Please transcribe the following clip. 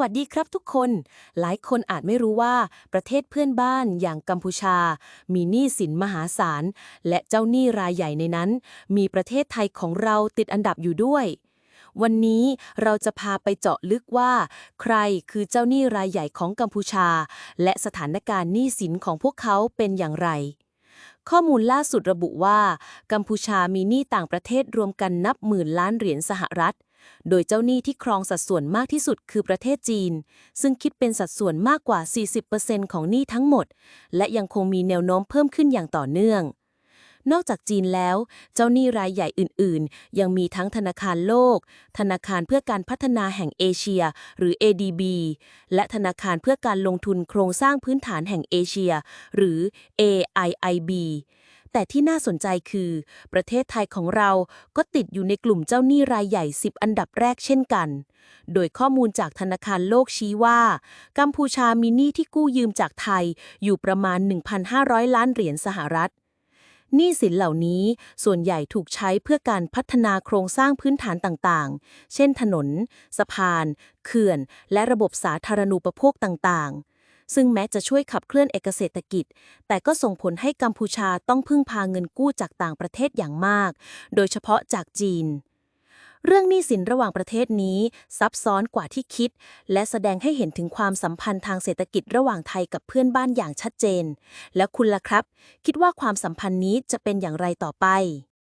วัสดีครับทุกคน หลายคนอาจไม่รู้ว่าประเทศเพื่อนบ้านอย่างกัมพูชา มีหนี้สินมหาศาล และเจ้าหนี้รายใหญ่ในนั้น มีประเทศไทยของเราติดอันดับอยู่ด้วย วันนี้เราจะพาไปเจาะลึกว่า ใครคือเจ้าหนี้รายใหญ่ของกัมพูชา และสถานการณ์หนี้สินของพวกเขาเป็นอย่างไรข้อมูลล่าสุดระบุว่า กัมพูชามีหนี้ต่างประเทศรวมกันนับหมื่นล้านเหรียญสหรัฐ โดยเจ้าหนี้ที่ครองสัดส่วนมากที่สุดคือประเทศจีน ซึ่งคิดเป็นสัดส่วนมากกว่า 40%ของหนี้ทั้งหมด และยังคงมีแนวโน้มเพิ่มขึ้นอย่างต่อเนื่อง นอกจากจีนแล้ว เจ้าหนี้รายใหญ่อื่น ๆ ยังมีทั้งธนาคารโลก ธนาคารเพื่อการพัฒนาแห่งเอเชีย หรือ ADB และธนาคารเพื่อการลงทุนโครงสร้างพื้นฐานแห่งเอเชีย หรือ AIIB แต่ที่น่าสนใจคือ ประเทศไทยของเราก็ติดอยู่ในกลุ่มเจ้าหนี้รายใหญ่ 10 อันดับแรกเช่นกัน โดยข้อมูลจากธนาคารโลกชี้ว่า กัมพูชามีหนี้ที่กู้ยืมจากไทยอยู่ประมาณ 1,500 ล้านเหรียญสหรัฐหนี้สินเหล่านี้ส่วนใหญ่ถูกใช้เพื่อการพัฒนาโครงสร้างพื้นฐานต่างๆ เช่นถนน สะพาน เขื่อน และระบบสาธารณูปโภคต่างๆ ซึ่งแม้จะช่วยขับเคลื่อนเอกเศรษฐกิจ แต่ก็ส่งผลให้กัมพูชาต้องพึ่งพาเงินกู้จากต่างประเทศอย่างมาก โดยเฉพาะจากจีน เรื่องหนี้สินระหว่างประเทศนี้ซับซ้อนกว่าที่คิด และแสดงให้เห็นถึงความสัมพันธ์ทางเศรษฐกิจระหว่างไทยกับเพื่อนบ้านอย่างชัดเจน แล้วคุณล่ะครับ คิดว่าความสัมพันธ์นี้จะเป็นอย่างไรต่อไป